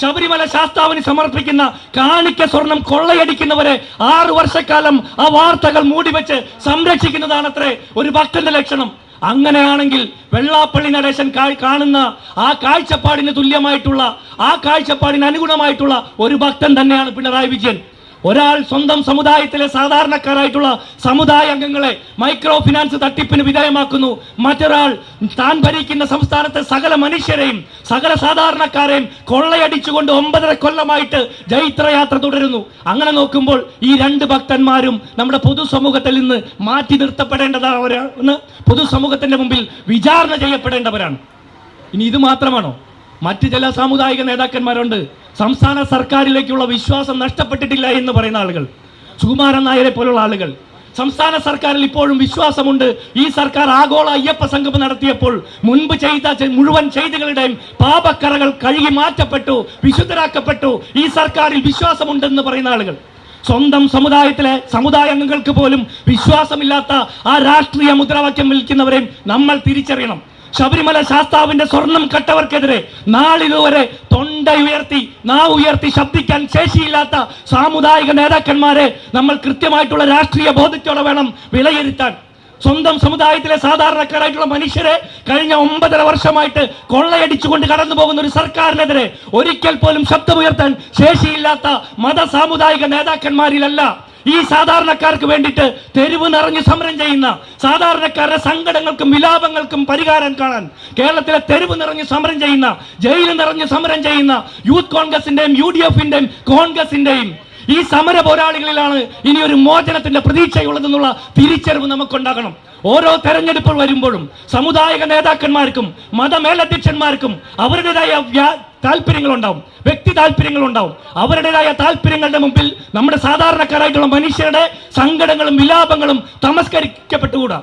ശബരിമല ശാസ്താവിന് സമർപ്പിക്കുന്ന കാണിക്ക സ്വർണം കൊള്ളയടിക്കുന്നവരെ ആറു വർഷക്കാലം ആ വാർത്തകൾ മൂടി മൂടിവെച്ച് സംരക്ഷിക്കുന്നതാണത്രേ ഒരു ഭക്തന്റെ ലക്ഷണം. അങ്ങനെയാണെങ്കിൽ വെള്ളാപ്പള്ളി നടേശൻ കാണുന്ന ആ കാഴ്ചപ്പാടിന് തുല്യമായിട്ടുള്ള ആ കാഴ്ചപ്പാടിന് അനുഗുണമായിട്ടുള്ള ഒരു ഭക്തൻ തന്നെയാണ് പിണറായി വിജയൻ. ഒരാൾ സ്വന്തം സമുദായത്തിലെ സാധാരണക്കാരായിട്ടുള്ള സമുദായ അംഗങ്ങളെ മൈക്രോ ഫിനാൻസ് തട്ടിപ്പിന് വിധേയമാക്കുന്നു. മറ്റൊരാൾ താൻ ഭരിക്കുന്ന സംസ്ഥാനത്തെ സകല മനുഷ്യരെയും സകല സാധാരണക്കാരെയും കൊള്ളയടിച്ചുകൊണ്ട് ഒമ്പതര കൊല്ലമായിട്ട് ജൈത്രയാത്ര തുടരുന്നു. അങ്ങനെ നോക്കുമ്പോൾ ഈ രണ്ട് ഭക്തന്മാരും നമ്മുടെ പൊതുസമൂഹത്തിൽ നിന്ന് മാറ്റി നിർത്തപ്പെടേണ്ടതാണ് പൊതുസമൂഹത്തിന്റെ മുമ്പിൽ വിചാരണ ചെയ്യപ്പെടേണ്ടവരാണ്. ഇനി ഇത് മാത്രമാണോ? മറ്റ് ചില സാമുദായിക നേതാക്കന്മാരുണ്ട്. സംസ്ഥാന സർക്കാരിലേക്കുള്ള വിശ്വാസം നഷ്ടപ്പെട്ടിട്ടില്ല എന്ന് പറയുന്ന ആളുകൾ. സുകുമാരൻ നായരെ പോലുള്ള ആളുകൾ. സംസ്ഥാന സർക്കാരിൽ ഇപ്പോഴും വിശ്വാസമുണ്ട്. ഈ സർക്കാർ ആഗോള അയ്യപ്പ സംഘം നടത്തിയപ്പോൾ മുൻപ് ചെയ്ത മുഴുവൻ ചെയ്തികളുടെയും പാപക്കറകൾ കഴുകി മാറ്റപ്പെട്ടു വിശുദ്ധരാക്കപ്പെട്ടു. ഈ സർക്കാരിൽ വിശ്വാസമുണ്ടെന്ന് പറയുന്ന ആളുകൾ. സ്വന്തം സമുദായത്തിലെ സമുദായ അംഗങ്ങൾക്ക് പോലും വിശ്വാസമില്ലാത്ത ആ രാഷ്ട്രീയ മുദ്രാവാക്യം വിളിക്കുന്നവരെയും നമ്മൾ തിരിച്ചറിയണം. ശബരിമല ശാസ്താവിന്റെ സ്വർണം കട്ടവർക്കെതിരെ നാളിതുവരെ തൊണ്ട ഉയർത്തി നാ ഉയർത്തി ശബ്ദിക്കാൻ ശേഷിയില്ലാത്ത സാമുദായിക നേതാക്കന്മാരെ നമ്മൾ കൃത്യമായിട്ടുള്ള രാഷ്ട്രീയ ബോധത്തോടെ വേണം വിലയിരുത്താൻ. സ്വന്തം സമുദായത്തിലെ സാധാരണക്കാരായിട്ടുള്ള മനുഷ്യരെ കഴിഞ്ഞ ഒമ്പതര വർഷമായിട്ട് കൊള്ളയടിച്ചുകൊണ്ട് കടന്നു പോകുന്ന ഒരു സർക്കാരിനെതിരെ ഒരിക്കൽ പോലും ശബ്ദമുയർത്താൻ ശേഷിയില്ലാത്ത മത സാമുദായിക നേതാക്കന്മാരിലല്ല ഈ സാധാരണക്കാർക്ക് വേണ്ടിയിട്ട് തെരുവ് നിറഞ്ഞ് സമരം ചെയ്യുന്ന സാധാരണക്കാരുടെ സങ്കടങ്ങൾക്കും വിലാപങ്ങൾക്കും പരിഹാരം കാണാൻ കേരളത്തിലെ തെരുവ് നിറഞ്ഞ് സമരം ചെയ്യുന്ന ജയിൽ നിറഞ്ഞ് സമരം ചെയ്യുന്ന യൂത്ത് കോൺഗ്രസിന്റെയും യു ഡി എഫിന്റെയും കോൺഗ്രസിന്റെയും ഈ സമര പോരാളികളിലാണ് ഇനി ഒരു മോചനത്തിന്റെ പ്രതീക്ഷയുള്ളതെന്നുള്ള തിരിച്ചറിവ് നമുക്കുണ്ടാകണം. ഓരോ തെരഞ്ഞെടുപ്പ് വരുമ്പോഴും സമുദായിക നേതാക്കന്മാർക്കും മതമേലധ്യക്ഷന്മാർക്കും അവരുടേതായ താല്പര്യങ്ങൾ ഉണ്ടാവും വ്യക്തി താല്പര്യങ്ങളുണ്ടാവും. അവരുടേതായ താല്പര്യങ്ങളുടെ മുമ്പിൽ നമ്മുടെ സാധാരണക്കാരായിട്ടുള്ള മനുഷ്യരുടെ സങ്കടങ്ങളും വിലാപങ്ങളും തമസ്കരിക്കപ്പെട്ടുകൂടാ.